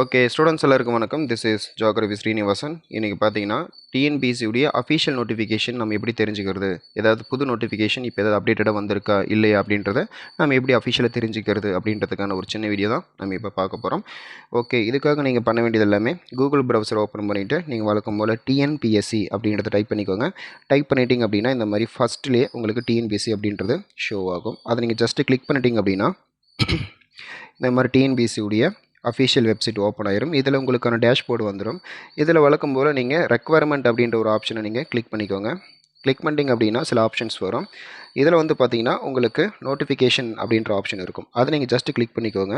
Okay students எல்லாருக்கும் வணக்கம். This is geography Srinivasan இன்றைக்கி பார்த்தீங்கன்னா டிஎன்பிசியுடைய அஃபிஷியல் நோட்டிஃபிகேஷன் நம்ம எப்படி தெரிஞ்சுக்கிறது? ஏதாவது புது நோட்டிஃபிகேஷன் இப்போ ஏதாவது அப்டேட்டடாக வந்திருக்கா? இல்லையா? அப்படின்றத நம்ம எப்படி அஃபிஷியலாக தெரிஞ்சுக்கிறது? அப்படின்றதுக்கான ஒரு சின்ன வீடியோ தான் நம்ம இப்போ பார்க்க போகிறோம் ஓகே இதுக்காக நீங்கள் பண்ண வேண்டியது எல்லாமே கூகுள் ப்ரௌசர் ஓப்பன் பண்ணிவிட்டு நீங்கள் வழக்கம் போல் டிஎன்பிஎஸ்சி அப்படின்றத டைப் பண்ணிக்கோங்க. டைப் பண்ணிட்டீங்க அப்படின்னா இந்த மாதிரி ஃபஸ்ட்லேயே உங்களுக்கு டிஎன்பிஎஸ்சி அப்படின்றது ஷோ ஆகும். அதை நீங்கள் ஜஸ்ட்டு கிளிக் பண்ணிட்டீங்க அப்படின்னா இந்த மாதிரி டிஎன்பிஎஸ்சி உடைய அஃபிஷியல் வெப்சைட் ஓப்பன் ஆயிரும். இதில் உங்களுக்கான டேஷ்போர்டு வந்துடும் இதில் வழக்கம் போல் நீங்கள் ரெக்குவயர்மெண்ட் அப்படின்ற ஒரு ஆப்ஷனை நீங்கள் கிளிக் பண்ணிக்கோங்க. கிளிக் பண்ணிங்க அப்படின்னா சில ஆப்ஷன்ஸ் வரும். இதில் வந்து பார்த்தீங்கன்னா உங்களுக்கு நோட்டிஃபிகேஷன் அப்படின்ற ஆப்ஷன் இருக்கும். அதை நீங்கள் ஜஸ்ட் கிளிக் பண்ணிக்கோங்க.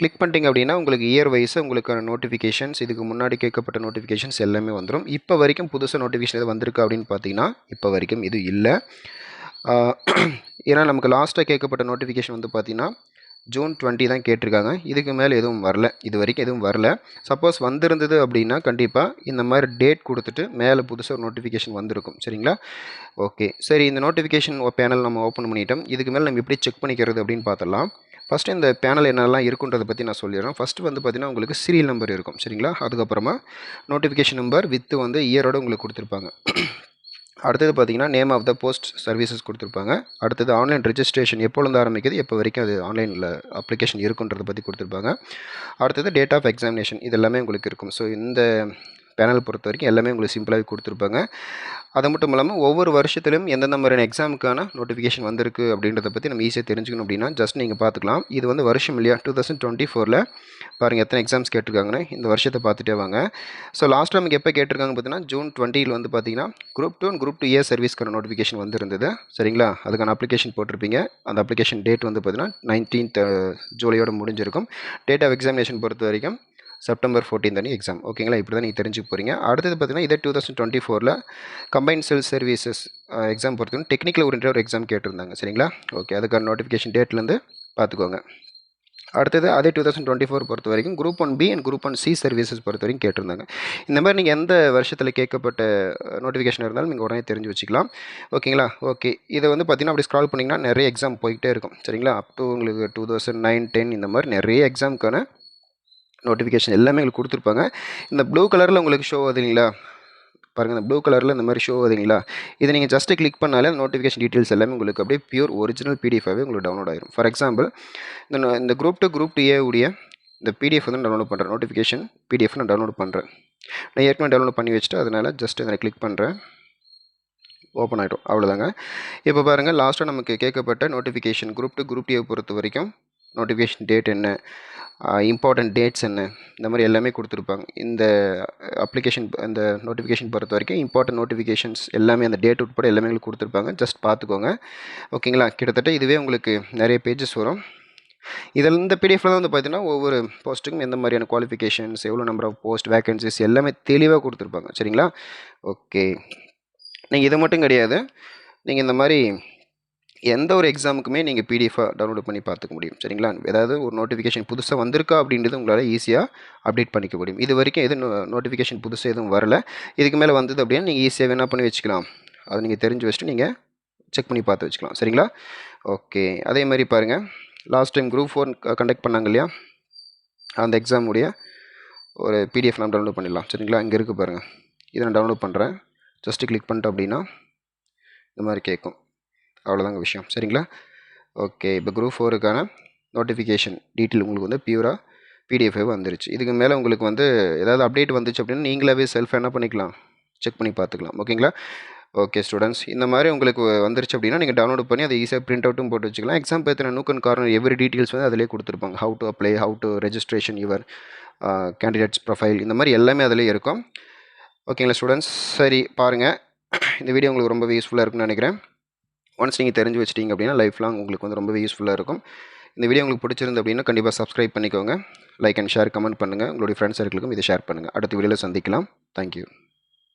கிளிக் பண்ணிட்டீங்க அப்படின்னா உங்களுக்கு இயர் வைஸ் உங்களுக்கான நோட்டிஃபிகேஷன்ஸ் இதுக்கு முன்னாடி கேட்கப்பட்ட நோட்டிஃபிகேஷன்ஸ் எல்லாமே வந்துடும் இப்போ வரைக்கும் புதுசாக நோட்டிஃபிகேஷன் எது வந்திருக்கு அப்படின்னு பார்த்தீங்கன்னா இப்போ வரைக்கும் இது இல்லை. ஏன்னா நமக்கு லாஸ்ட்டாக கேட்கப்பட்ட நோட்டிஃபிகேஷன் வந்து பார்த்திங்கன்னா ஜூன் டுவெண்ட்டி தான் கேட்டிருக்காங்க. இதுக்கு மேலே எதுவும் வரல. இது வரைக்கும் எதுவும் வரல. சப்போஸ் வந்திருந்தது அப்படின்னா கண்டிப்பாக இந்த மாதிரி டேட் கொடுத்துட்டு மேலே புதுசாக ஒரு நோட்டிஃபிகேஷன் வந்திருக்கும். சரிங்களா? ஓகே. சரி இந்த நோட்டிஃபிகேஷன் பேனல் நம்ம ஓப்பன் பண்ணிட்டோம். இதுக்கு மேலே நம்ம எப்படி செக் பண்ணிக்கிறது அப்படின்னு பார்த்தலாம் ஃபஸ்ட்டு இந்த பேனல் என்னெல்லாம் இருக்குன்றதை பற்றி நான் சொல்லிடுறேன். ஃபஸ்ட்டு வந்து பார்த்தீங்கன்னா உங்களுக்கு சீரியல் நம்பர் இருக்கும். சரிங்களா? அதுக்கப்புறமா நோட்டிஃபிகேஷன் நம்பர் வித்து வந்து இயரோட உங்களுக்கு கொடுத்துருப்பாங்க. அடுத்தது பார்த்தீங்கன்னா name of the post services கொடுத்துருப்பாங்க. அடுத்தது ஆன்லைன் ரெஜிஸ்ட்ரேஷன் எப்போலேருந்து ஆரம்பிக்குது எப்போ வரைக்கும் அது ஆன்லைனில் அப்ளிகேஷன் இருக்குன்றதை பற்றி கொடுத்துருப்பாங்க. அடுத்தது டேட் ஆஃப் எக்ஸாமினேஷன் இது எல்லாமே உங்களுக்கு இருக்கும். ஸோ இந்த பேனல் பொறுத்த வரைக்கும் எல்லாமே உங்களுக்கு சிம்பிளாகவே கொடுத்துருப்பாங்க. அது மட்டும் இல்லாமல் ஒவ்வொரு வருஷத்திலும் எந்தெந்த மாதிரியான எக்ஸாமுக்கான நோட்டிஃபிகேஷன் வந்திருக்கு அப்படின்றத பற்றி நம்ம ஈஸியாக தெரிஞ்சுக்கணும் அப்படின்னா ஜஸ்ட் நீங்கள் பார்த்துக்கலாம் இது வந்து வருஷம் இல்லையா? டூ தௌசண்ட் டுவெண்ட்டி ஃபோரில் பாருங்கள் எத்தனை எக்ஸாம்ஸ் கேட்டிருக்காங்கன்னு. இந்த வருஷத்தை பார்த்துட்டே வாங்க. ஸோ லாஸ்ட் டைம் எப்போ கேட்டிருக்காங்க பார்த்தீங்கன்னா ஜூன் டுவெண்ட்டியில் வந்து பார்த்தீங்கன்னா group two group two year சர்வீஸ்க்கான notification வந்திருந்தது. சரிங்களா? அதுக்கான அப்ளிகேஷன் போட்டிருப்பீங்க. அந்த அப்ளிகேஷன் டேட் வந்து பார்த்தீங்கன்னா நைன்டீன்த் ஜூலையோட முடிஞ்சிருக்கும். டேட் ஆஃப் எக்ஸாமினேஷன் பொறுத்த வரைக்கும் செப்டம்பர் ஃபோர்டீன் தனி எக்ஸாம் ஓகேங்களா இப்படி தான் நீங்கள் தெரிஞ்சு போகிறீங்க அடுத்தது பார்த்தீங்கன்னா இதே டூ தௌசண்ட் டுவெண்ட்டி ஃபோரில் கம்பைன் செல் சர்வீசஸ் எக்ஸாம் பொறுத்தவரைக்கும் டெக்னிக்கல் ஓரியன்ட் ஒரு எக்ஸாம் கேட்டிருந்தாங்க. சரிங்களா? ஓகே அதுக்கான நோட்டிஃபிகேஷன் டேட்லேருந்து பார்த்துக்கோங்க அடுத்தது அதே டூ தௌசண்ட் டுவெண்ட்டி ஃபோர் பொறுத்த வரைக்கும் group one B and group one C services பொறுத்த வரைக்கும் கேட்டிருந்தாங்க. இந்த மாதிரி நீங்கள் எந்த வருஷத்தில் கேட்கப்பட்ட நோட்டிஃபிகேஷன் இருந்தாலும் நீங்கள் உடனே தெரிஞ்சு வச்சுக்கலாம். ஓகேங்களா ஓகே இதை வந்து பார்த்தீங்கன்னா அப்படி ஸ்க்ரால் பண்ணிங்கன்னா நிறைய எக்ஸாம் போய்கிட்டே இருக்கும். சரிங்களா? அப் டு உங்களுக்கு டூ தௌசண்ட் நைன் டென் இந்த மாதிரி நிறைய எக்ஸாமுக்கான நோட்டிஃபிகேஷன் எல்லாமே உங்களுக்கு கொடுத்துருப்பாங்க. இந்த ப்ளூ கலரில் உங்களுக்கு ஷோ ஆகுதுங்களா பாருங்கள் இந்த ப்ளூ கலரில் இந்த மாதிரி ஷோ ஆகுதுங்களா இதை நீங்கள் ஜஸ்ட்டு கிளிக் பண்ணாலே அந்த நோட்டிஃபிகேஷன் டீட்டெயில்ஸ் எல்லாமே உங்களுக்கு அப்படியே பியூர் ஒரிஜினல் பிடிஎஃபாகவே உங்களுக்கு டவுன்லோட் ஆகிடும் ஃபார் எக்ஸாம்பிள் இந்த இந்த group two group two A உடைய இந்த பிடிஎஃப் வந்து டவுன்லோட் பண்ணுறேன் நோட்டிஃபிகேஷன் பிடிஎஃப் நான் டவுன்லோட் பண்ணுறேன் நான் ஏற்கனவே டவுன்லோட் பண்ணி வச்சுட்டு அதனால் ஜஸ்ட் இதில் கிளிக் பண்ணுறேன் ஓப்பன் ஆகிடும் அவ்வளோதாங்க இப்போ பாருங்கள் லாஸ்ட்டாக நமக்கு கேட்கப்பட்ட நோட்டிஃபிகேஷன் குரூப் டூ குரூப் டியை பொறுத்த வரைக்கும் நோட்டிஃபிகேஷன் டேட் என்ன இம்பார்ட்டண்ட் டேட்ஸ் என்ன இந்த மாதிரி எல்லாமே கொடுத்துருப்பாங்க. இந்த அப்ளிகேஷன் இந்த நோட்டிஃபிகேஷன் பொறுத்த வரைக்கும் இம்பார்ட்டன்ட் நோட்டிஃபிகேஷன்ஸ் எல்லாமே அந்த டேட் உட்பட எல்லாமே உங்களுக்கு கொடுத்துருப்பாங்க. ஜஸ்ட் பார்த்துக்கோங்க. ஓகேங்களா கிட்டத்தட்ட இதுவே உங்களுக்கு நிறைய பேஜஸ் வரும். இதில் இந்த பிடிஎஃப்ல தான் வந்து பார்த்தீங்கன்னா ஒவ்வொரு போஸ்ட்டுக்கும் எந்த மாதிரியான குவாலிஃபிகேஷன்ஸ் எவ்வளோ நம்பர் ஆஃப் போஸ்ட் வேகன்சிஸ் எல்லாமே தெளிவாக கொடுத்துருப்பாங்க. சரிங்களா? ஓகே நீங்கள் இது மட்டும் கிடையாது. நீங்கள் இந்த மாதிரி எந்த ஒரு எக்ஸாமுக்குமே நீங்கள் பிடிஎஃபாக டவுன்லோட் பண்ணி பார்த்துக்க முடியும். சரிங்களா? ஏதாவது ஒரு நோட்டிஃபிகேஷன் புதுசாக வந்திருக்கா அப்படின்றது உங்களால் ஈஸியாக அப்டேட் பண்ணிக்க முடியும். இது வரைக்கும் எதுவும் நோட்டிஃபிகேஷன் புதுசாக எதுவும் வரல. இதுக்கு மேலே வந்தது அப்படின்னா நீங்கள் ஈஸியாக என்ன பண்ணி வச்சுக்கலாம். அதை நீங்கள் தெரிஞ்சு வச்சுட்டு நீங்கள் செக் பண்ணி பார்த்து வச்சுக்கலாம். சரிங்களா? ஓகே அதே மாதிரி பாருங்கள் last time group four conduct பண்ணாங்க இல்லையா? அந்த எக்ஸாமுடைய ஒரு பிடிஎஃப் நம்ம டவுன்லோட் பண்ணிடலாம். சரிங்களா? இங்கே இருக்குது பாருங்கள் இதை நான் டவுன்லோட் பண்ணுறேன் ஜஸ்ட்டு கிளிக் பண்ணிட்டோம் அப்படின்னா இந்த மாதிரி கேட்கும். அவ்வளோதாங்க விஷயம். சரிங்களா? ஓகே இப்போ குரூப் ஃபோருக்கான நோட்டிஃபிகேஷன் டீட்டெயில் உங்களுக்கு வந்து பியூராக பிடிஎஃபே வந்துருச்சு. இதுக்கு மேலே உங்களுக்கு வந்து ஏதாவது அப்டேட் வந்துச்சு அப்படின்னா நீங்களாவே செல்ஃப் என்ன பண்ணிக்கலாம்? செக் பண்ணி பார்த்துக்கலாம். ஓகேங்களா ஓகே ஸ்டூடெண்ட்ஸ் இந்த மாதிரி உங்களுக்கு வந்துருச்சு அப்படின்னா நீங்கள் டவுன்லோட் பண்ணி அதை ஈஸியாக பிரிண்ட் அவுட்டும் போட்டு வச்சுக்கலாம். எக்ஸாம் பற்றின நூக்கன் கார்னர் எவ்ரி டீட்டெயில்ஸ் வந்து அதிலே கொடுத்துருப்பாங்க. How to apply how to registration your candidates profile இந்த மாதிரி எல்லாமே அதிலே இருக்கும். ஓகேங்களா ஸ்டூடெண்ட்ஸ் சரி பாருங்கள் இந்த வீடியோ உங்களுக்கு ரொம்பவே யூஸ்ஃபுல்லாக இருக்கும்னு நினைக்கிறேன். ஒன்ஸ் நீங்கள் தெரிஞ்சு வச்சிட்டீங்க அப்படின்னா லைஃப் லாங் உங்களுக்கு வந்து ரொம்பவே யூஸ்ஃபுல்லாக இருக்கும். இந்த வீடியோ உங்களுக்கு பிடிச்சிருந்து அப்படின்னா கண்டிப்பாக சப்ஸ்கிரைப் பண்ணிக்கோங்க. லைக் அண்ட் ஷேர் கமெண்ட் பண்ணுங்கள் உங்களுடைய ஃப்ரெண்ட்ஸ் சர்க்கிளுக்கும் இதை ஷேர் பண்ணுங்கள் அடுத்த வீடியோவில் சந்திக்கலாம். தேங்க்யூ